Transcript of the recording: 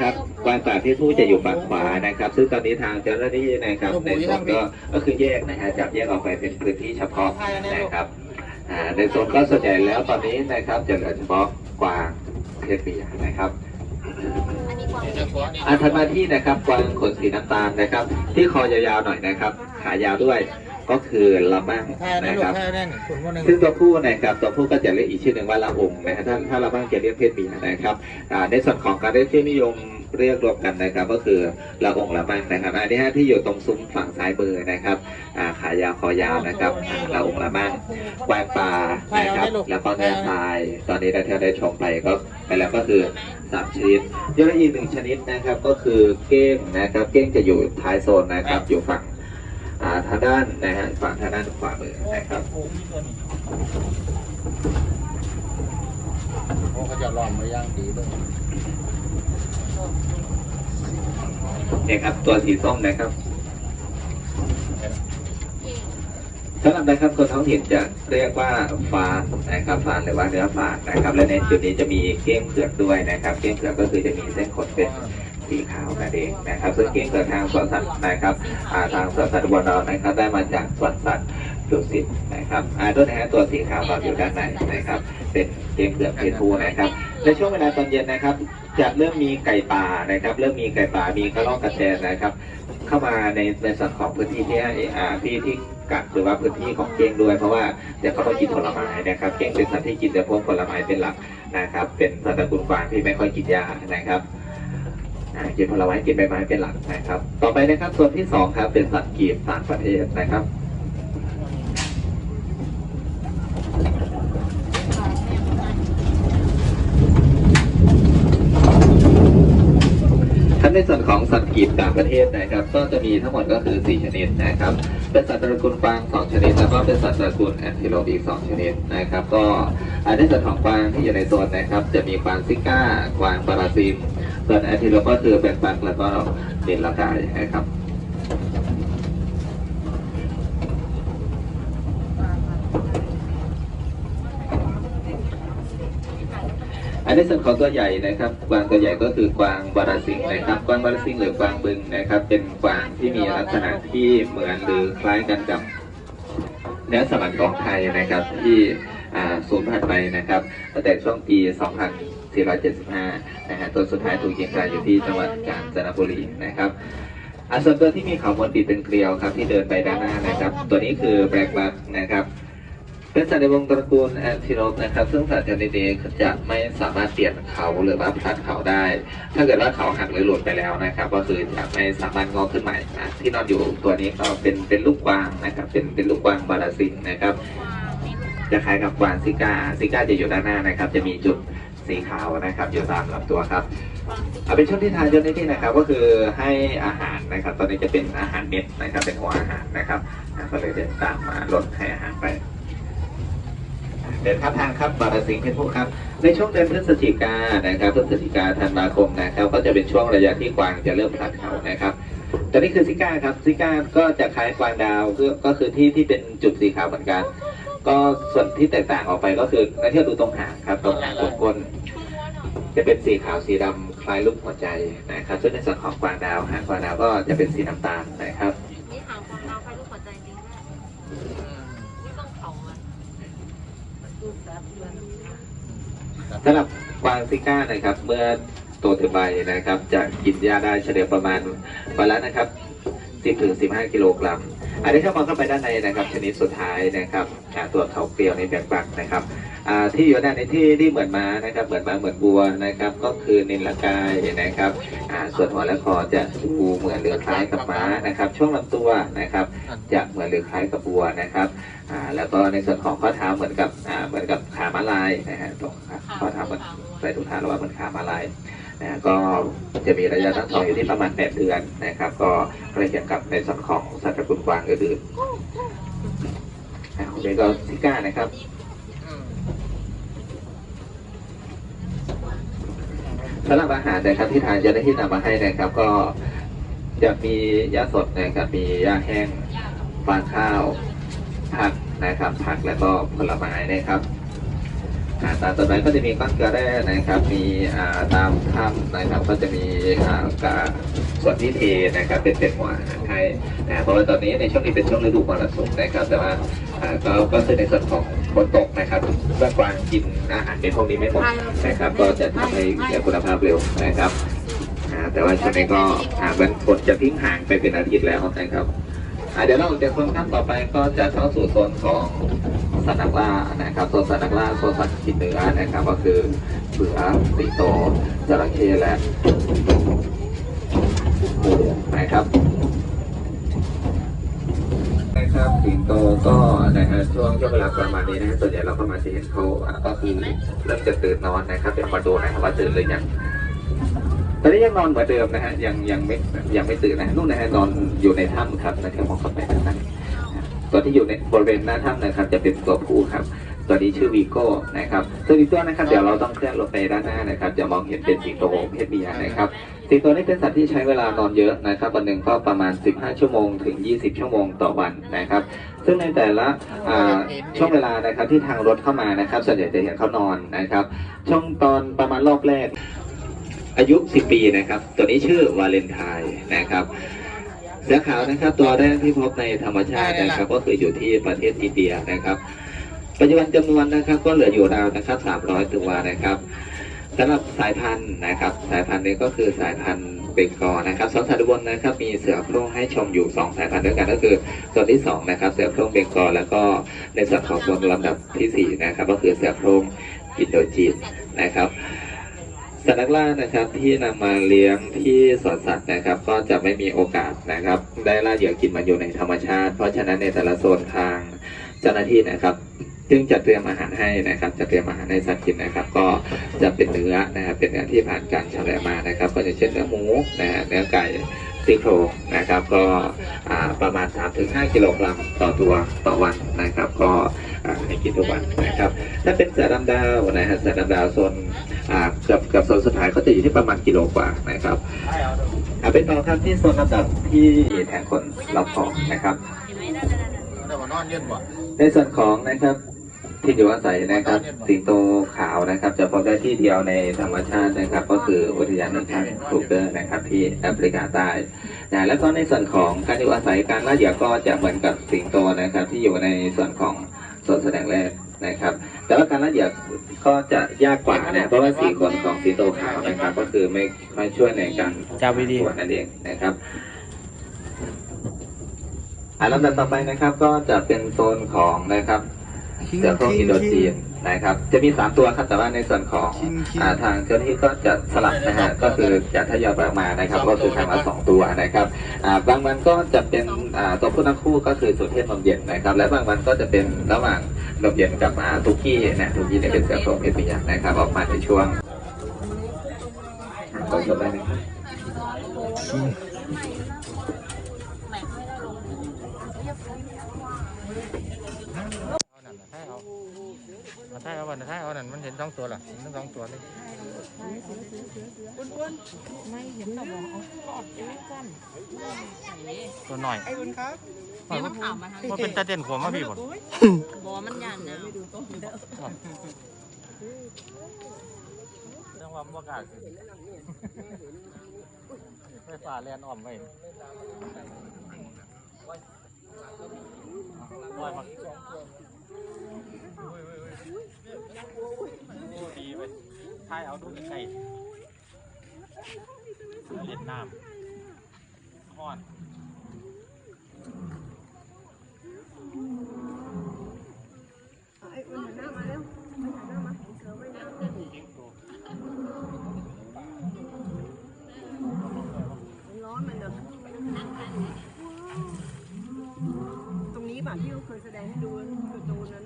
ครับกวางป่าเพศผู้จะอยู่ฝั่งขวานะครับ ซึ่งตอนนี้ทางเจ้าหน้าที่นะครับในส่วนก็ก็คือแยกนะฮะจับแยกออกไปเป็นพื้นที่เฉพาะนะครับอ่าในส่วนก็ส่วนใหญ่แล้วตอนนี้นะครับจะเหลือเฉพาะกวางเพศเมียนะครับอันถัดมาที่นะครับกวางขนสีน้ำตาลนะครับ ที่คอยาวๆหน่อยนะครับ ขายาวด้วย ก็คือละมั่งแค่นั้นนะลูคกรับแค่นั้นส่วนคนหนึ่งซึ่งตัวผู้นะครับตัวผู้ก็จะเรียกอีกชื่อหนึ่งว่าละองนะฮะถ้าถ้าละบ้างจะเรียกเพศเมียนะครับอ่าในส่วนของการเรียกที่นิยมเรียกรวมกันนะครับก็คือละองละมั่งนะครับอันนี้ฮะที่อยู่ตรงซุ้มฝั่งซ้ายมือนะครับอ่าขายาวคอยาวนะครับอ่าละองละมั่งกวางปลานะครับแล้วก็เนื้อทราย ตอนนี้เราที่ได้ชมไปก็ไปแล้วก็คือสามชนิดยังมีอีกหนึ่งชนิดนะครับก็คือเก้งนะครับเก้งจะอยู่ท้ายโซนนะครับอยู่ฝั่งอ่า ทางด้านนะฮะฝั่งทางด้านขวามือนะครับโอ้เขาจะลองมาย่างดีด้วยเนี่ยครับตัวสีส้มนะครับสำหรับนะครับคนท้องถิ่นจะเรียกว่าฟานนะครับฟานหรือว่าเนื้อฟานนะครับ และในจุดนี้จะมีเก้งเผือกด้วยนะครับ เก้งเผือกก็คือจะมีเส้นขนเป็น สีขาวนั่นเองนะครับ ซึ่งเก้งเผือกทางสวนสัตว์นะครับทางสวนสัตว์บลเรานะครับได้มาจากสวนสัตว์ดุสิตนะครับอ่าตัวนะฮะตัวสีขาวเราอยู่ด้านในนะครับ เป็นเก้งเผือกเพศผู้นะครับในช่วงเวลาตอนเย็นนะครับ จะเริ่มมีไก่ป่านะครับ เริ่มมีไก่ป่ามีกระรอกกระแตนนะครับ เข้ามาในในส่วนของพื้นที่ที่อ่าที่ที่กักหรือว่าพื้นที่ของเก้งด้วยเพราะว่าเดี๋ยวเขาต้องกินผลไม้นะครับ เก้งเป็นสัตว์ที่กินแต่พวกผลไม้เป็นหลักนะครับ เป็นสัตว์ตระกูลกวางที่ไม่ค่อยกินหญ้านะครับ กินผลไม้กินใบไม้เป็นหลักนะครับ ต่อไปนะครับส่วนที่สองครับเป็นสัตว์กีบต่างประเทศนะครับในส่วนของสัตว์กีบต่างประเทศนะครับ ก็จะมีทั้งหมดก็คือ 4 ชนิดนะครับ เป็นสัตว์ตระกูลกวาง 2 ชนิด แล้วก็เป็นสัตว์ตระกูลแอนติโลปอีก 2 ชนิดนะครับ ก็ในส่วนของกวางที่อยู่ในโซนนะครับ จะมีกวางซิก้ากวางปาราซิน ส่วนแอนติโลปก็คือเป็นปักแล้วก็เดนละกายนะครับอันในส่วนของตัวใหญ่นะครับ กวางตัวใหญ่ก็คือกวางบาราซิงนะครับ กวางบาราซิงหรือกวางบึงนะครับ เป็นกวางที่มีลักษณะที่เหมือนหรือคล้ายกันกับเนื้อสมันของไทยนะครับที่ อ่าสูญพันไปนะครับตั้งแต่ช่วงปี 2475 นะฮะตัวสุดท้ายถูกยิงตายอยู่ที่จังหวัดกาญจนบุรีนะครับอ่าส่วนตัวที่มีเขามนติดเป็นเกลียวครับ ที่เดินไปด้านหน้านะครับ ตัวนี้คือแบล็กบัคนะครับเป็นสัตว์ในวงตระกูลแอนติโลปนะครับ ซึ่งสัตว์ชนิดนี้จะไม่สามารถเปลี่ยนเขาหรือว่าผลัดเขาได้ ถ้าเกิดว่าเขาหักหรือหลุดไปแล้วนะครับ ก็คือจะไม่สามารถงอขึ้นใหม่นะที่นอนอยู่ตัวนี้ก็เป็นเป็นลูกกวางนะครับ เป็นเป็นลูกกวางบาราซินนะครับ จะคล้ายกับกวางซิก้าซิก้าจะอยู่ด้านหน้านะครับ จะมีจุดสีขาวนะครับอยู่ตามลำตัวครับเอาเป็นช่วงที่ทานช่วงนี้ที่นะครับ ก็คือให้อาหารนะครับ ตอนนี้จะเป็นอาหารเม็ดนะครับ เป็นหัวอาหารนะครับอ่าก็เลยจะตามมาลดให้อาหารไปเดินข้ามทางครับบาราซิงเพชรผู้ครับ ในช่วงเดือนพฤศจิกายนนะครับพฤศจิกาธันวาคมนะครับ ก็จะเป็นช่วงระยะที่กวางจะเริ่มผลัดเขานะครับตัวนี้คือซิก้าครับซิก้าก็จะคล้ายกวางดาวก็ก็คือที่ที่เป็นจุดสีขาวเหมือนกัน ก็ส่วนที่แตกต่างออกไปก็คือนักเที่ยวดูตรงหางครับตรงหางตรงก้น จะเป็นสีขาวสีดำคล้ายรูปหัวใจนะครับซึ่งในส่วนของกวางดาวหางกวางดาวก็จะเป็นสีน้ำตาลนะครับนี่หางของเราใครรู้หัวใจจริงไหมนี่ต้องเขาอะดูแซ่บเลยสำหรับกวางซิก้านะครับ เมื่อโตถึงใบนะครับ จะกินหญ้าได้เฉลี่ยประมาณวันละนะครับ10ถึง15 กิโลกรัม อันนี้ถ้ามองเข้าไปด้านในนะครับ ชนิดสุดท้ายนะครับตัวเขาเกลียวในแบกบักนะครับที่อยู่ด้านในที่ที่เหมือนม้านะครับ เหมือนม้าเหมือนบัวนะครับ ก็คือนิลลากายนะครับส่วนหัวและคอจะฟูเหมือนหรือคล้ายกับม้านะครับ ช่วงลำตัวนะครับ จะเหมือนหรือคล้ายกับบัวนะครับแล้วก็ในส่วนของข้อเท้าเหมือนกับเหมือนกับขาม้าลายนะฮะตรงข้อเท้าเหมือนใส่ถุงเท้าแล้วว่าเหมือนขาม้าลาย นะก็จะมีระยะตั้งท้องอยู่ที่ประมาณ 8 เดือนนะครับ ก็ใกล้เคียงกับในส่วนของสัตว์ตระกูลกวางอื่นๆอ่าโอเคก็ซิก้านะครับสำหรับอาหารนะครับที่ทางเจ้าหน้าที่นำมาให้นะครับ ก็จะมียาสดนะครับมียาแห้งฟางข้าวผักนะครับผักแล้วก็ผลไม้นะครับ ตามต้นไม้ก็จะมีก้อนเกลือแร่นะครับ มีตามถ้ำนะครับ ก็จะมีอ่ากาส่วนที่เทนะครับ เป็นเป็นหวาหารให้นะเพราะว่าตอนนี้ในช่วงนี้เป็นช่วงฤดูมรสุมนะครับ แต่ว่าก็ก็คือในส่วนของฝนตกนะครับเมื่อกวางกินอาหารเป็นพวกนี้ไม่หมดนะครับ ก็จะทำให้เสียคุณภาพเร็วนะครับแต่ว่าช่วงนี้ก็มันฝนจะทิ้งห่างไปเป็นอาทิตย์แล้วนะครับ เดี๋ยวเราจะโซนขั้นต่อไปก็จะเข้าสู่โซนของสัตว์นักล่านะครับโซนสัตว์นักล่าโซนสัตว์กินเนื้อนะครับ ก็คือเสือสิงโตจระเข้และหมูนะครับนะครับสิงโตก็นะฮะช่วงช่วงเวลาประมาณนี้นะส่วนใหญ่เราก็มาจะเห็นเขาก็คือเริ่มจะตื่นนอนนะครับเดี๋ยวมาดูนะครับว่าตื่นหรือยัง ตอนนี้ยังนอนเหมือนเดิมนะฮะยังยังไม่ยังไม่ตื่นนะนู่นนะฮะนอนอยู่ในถ้ำครับนะครับมองเข้าไปด้านในตัวที่อยู่ในบริเวณหน้าถ้ำนะครับ จะเป็นตัวผู้ครับ ตัวนี้ชื่อวีโก้นะครับตัวนี้ตัวนะครับเดี๋ยวเราต้องเคลื่อนลงไปด้านหน้านะครับ จะมองเห็นเป็นสิงโตเพศเมียนะครับสิงโตนี่เป็นสัตว์ที่ใช้เวลานอนเยอะนะครับวันหนึ่งก็ประมาณ 15 ชั่วโมงถึง 20 ชั่วโมงต่อวันนะครับ ซึ่งในแต่ละช่วงเวลานะครับที่ทางรถเข้ามานะครับ ส่วนใหญ่จะเห็นเขานอนนะครับ ช่วงตอนประมาณรอบแรก อายุ 10 ปีนะครับ ตัวนี้ชื่อวาเลนไทน์นะครับเสือขาวนะครับ ตัวแรกที่พบในธรรมชาตินะครับ ก็คืออยู่ที่ประเทศอินเดียนะครับ ปัจจุบันจำนวนนะครับก็เหลืออยู่ราวนะครับ 300 ตัวนะครับสำหรับสายพันธุ์นะครับ สายพันธุ์นี้ก็คือสายพันธุ์เบงกอลนะครับสองสายอุบลนะครับ มีเสือโคร่งให้ชมอยู่ 2 สายพันธุ์ด้วยกันก็คือตัวที่2นะครับเสือโคร่งเบงกอลแล้วก็ในส่วนของตัวลำดับทีสี่4นะครับ ก็คือเสือโคร่งอินโดจีนนะครับ สัตว์นักล่านะครับที่นำมาเลี้ยงที่สวนสัตว์นะครับ ก็จะไม่มีโอกาสนะครับ ได้ล่าเหยื่อกินมันอยู่ในธรรมชาติ เพราะฉะนั้นในแต่ละโซนทางเจ้าหน้าที่นะครับจึงจะเตรียมอาหารให้นะครับ จะเตรียมอาหารให้สัตว์กินนะครับ ก็จะเป็นเนื้อนะครับ เป็นเนื้อที่ผ่านการชำแหละมานะครับ ก็จะเช่นเนื้อหมูนะฮะเนื้อไก่ซี่โครงนะครับ ก็ประมาณ 3-5 กิโลกรัมต่อตัวต่อวันนะครับ ก็ให้กินทุกวันนะครับ ถ้าเป็นสือดำดาวนะฮะเสือดำดาวโซน อ่ากับกับโซนสุดท้ายก็จะอยู่ที่ประมาณกิโลกว่านะครับให้เอาดูอ่าเป็นต่อครับที่โซนลำดับที่แทนคนรอบของนะครับเห็นไหมนั่นนั่นนั่นแต่ว่านอนเย็นบ่ในส่วนของนะครับที่อยู่อาศัยนะครับสิงโตขาวนะครับ จะพบได้ที่เดียวในธรรมชาตินะครับ ก็คืออุทยานแห่งชาติฟลูเกอร์นะครับ ที่แอฟริกาใต้นะแล้วก็ในส่วนของการอยู่อาศัยการล่าเหยื่อก็จะเหมือนกับสิงโตนะครับ ที่อยู่ในส่วนของส่วนแสดงแรกนะครับ แต่ว่าการล่าเหยื่อก็จะยากกว่านะเพราะว่าสีขนของสิงโตขาวนะครับ ก็คือไม่ไม่ช่วยในการจับไว้ดีส่วนนั่นเองนะครับอ่าลำดับต่อไปนะครับ ก็จะเป็นโซนของนะครับ เสือโคร่งอินโดจีนนะครับ จะมีสามตัวครับแต่ว่าในส่วนของอ่าทางเจ้าหน้าที่ก็จะสลับนะฮะก็คือจะทยอยออกมานะครับ ก็คือทางละสองตัวนะครับอ่าบางวันก็จะเป็นอ่าตัวผู้ทั้งคู่ก็คือสุเทพนมเย็นนะครับ และบางวันก็จะเป็นระหว่าง นมเย็นกับอ่าตุกกี้นะตุกกี้เนี่ยเป็นเสือโครงเพศเมียนะครับ ออกมาในช่วงขอจบได้ไหมครับ เอานั่นน่ะให้เอา มาให้เอาวันให้เอานั่นมันเห็นสองตัวล่ะเห็นทั้งสองตัวเลยไม่เห็นหรอกเอากอดเอ้ยกันตัวหน่อยไอ้บุญครับนี่มันถามมาทางมันเป็นตาเด่นขวมาพี่บ่บอมันยันนะเรื่องความว่ากล้าขึ้นไฟฟ้าแลนอ้อมไว้ลอยมา โอ้ดีไปถ่ายเอาดูใกล้ๆเล่นน้ำห้อนร้อนมันเนอะตรงนี้ป่ะ ที่เราเคยแสดงให้ดูการ์ตูนนั้น